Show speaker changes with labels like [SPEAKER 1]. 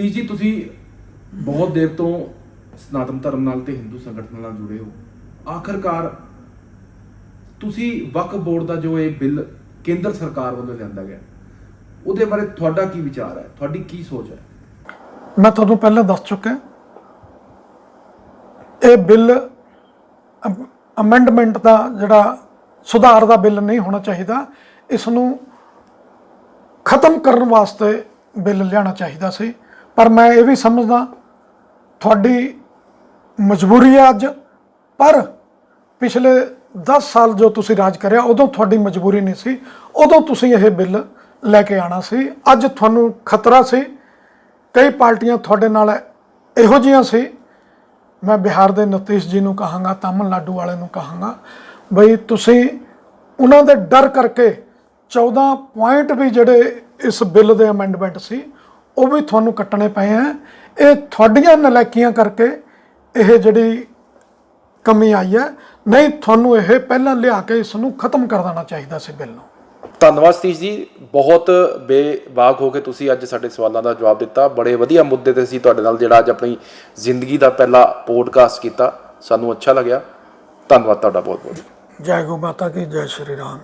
[SPEAKER 1] ਸਤੀਸ਼ ਜੀ ਤੁਸੀਂ ਬਹੁਤ ਦੇਰ ਤੋਂ ਸਨਾਤਨ ਧਰਮ ਨਾਲ ਤੇ ਹਿੰਦੂ ਸੰਗਠਨਾਂ ਨਾਲ ਜੁੜੇ ਹੋ। ਆਖਰਕਾਰ ਤੁਸੀਂ ਵਕਫ ਬੋਰਡ ਦਾ ਜੋ ਇਹ ਬਿੱਲ ਕੇਂਦਰ ਸਰਕਾਰ ਵੱਲੋਂ ਲਿਆਂਦਾ ਗਿਆ, ਉਹਦੇ ਬਾਰੇ ਤੁਹਾਡਾ ਕੀ ਵਿਚਾਰ ਹੈ? ਤੁਹਾਡੀ ਕੀ ਸੋਚ ਹੈ?
[SPEAKER 2] ਮੈਂ ਤੁਹਾਨੂੰ ਪਹਿਲਾਂ ਦੱਸ ਚੁੱਕਾ ਇਹ ਬਿੱਲ ਅਮੈਂਡਮੈਂਟ ਦਾ ਜਿਹੜਾ ਸੁਧਾਰ ਦਾ ਬਿੱਲ ਨਹੀਂ ਹੋਣਾ ਚਾਹੀਦਾ, ਇਸ ਨੂੰ ਖਤਮ ਕਰਨ ਵਾਸਤੇ ਬਿੱਲ ਲਿਆਉਣਾ ਚਾਹੀਦਾ ਸੀ। ਪਰ ਮੈਂ ਇਹ ਵੀ ਸਮਝਦਾ, ਤੁਹਾਡੀ ਮਜਬੂਰੀ ਹੈ ਅੱਜ, ਪਰ ਪਿਛਲੇ 10 ਸਾਲ ਜੋ ਤੁਸੀਂ ਰਾਜ ਕਰਿਆ, ਉਦੋਂ ਤੁਹਾਡੀ ਮਜਬੂਰੀ ਨਹੀਂ ਸੀ, ਉਦੋਂ ਤੁਸੀਂ ਇਹ ਬਿੱਲ ਲੈ ਕੇ ਆਣਾ ਸੀ। ਅੱਜ ਤੁਹਾਨੂੰ ਖਤਰਾ ਸੀ, ਕਈ ਪਾਰਟੀਆਂ ਤੁਹਾਡੇ ਨਾਲ ਇਹੋ ਜਿਹੀਆਂ ਸੀ। ਮੈਂ ਬਿਹਾਰ ਦੇ ਨਤੀਸ਼ ਜੀ ਨੂੰ ਕਹਾਂਗਾ, ਤਾਮਿਲਨਾਡੂ ਵਾਲੇ ਨੂੰ ਕਹਾਂਗਾ, ਬਈ ਤੁਸੀਂ ਉਹਨਾਂ ਦੇ ਡਰ ਕਰਕੇ 14 ਪੁਆਇੰਟ ਵੀ ਜਿਹੜੇ ਇਸ ਬਿੱਲ ਦੇ ਅਮੈਂਡਮੈਂਟ ਸੀ ਉਹ ਵੀ ਤੁਹਾਨੂੰ ਕੱਟਣੇ ਪਏ ਆ। ਇਹ ਤੁਹਾਡੀਆਂ ਨਲਾਇਕੀਆਂ ਕਰਕੇ ਇਹ ਜਿਹੜੀ ਕਮੀ ਆਈ ਹੈ ਨਹੀਂ ਤੁਹਾਨੂੰ ਇਹ ਪਹਿਲਾਂ ਲਿਆ ਕੇ ਇਸ ਨੂੰ ਖਤਮ ਕਰ ਦੇਣਾ ਚਾਹੀਦਾ ਸੀ ਬਿੱਲ ਨੂੰ।
[SPEAKER 3] ਧੰਨਵਾਦ ਸਤੀਸ਼ ਜੀ। ਬਹੁਤ ਬੇਬਾਕ ਹੋ ਕੇ ਤੁਸੀਂ ਅੱਜ ਸਾਡੇ ਸਵਾਲਾਂ ਦਾ ਜਵਾਬ ਦਿੱਤਾ। ਬੜੇ ਵਧੀਆ ਮੁੱਦੇ ਤੇ ਸੀ ਤੁਹਾਡੇ ਨਾਲ ਜਿਹੜਾ ਅੱਜ ਆਪਣੀ ਜ਼ਿੰਦਗੀ ਦਾ ਪਹਿਲਾ ਪੋਡਕਾਸਟ ਕੀਤਾ। ਸਾਨੂੰ ਅੱਛਾ ਲੱਗਿਆ। ਧੰਨਵਾਦ ਤੁਹਾਡਾ ਬਹੁਤ ਬਹੁਤ
[SPEAKER 2] ਜੈ ਗੋ ਮਾਤਾ ਕੀ ਜੈ ਸ਼੍ਰੀ ਰਾਮ।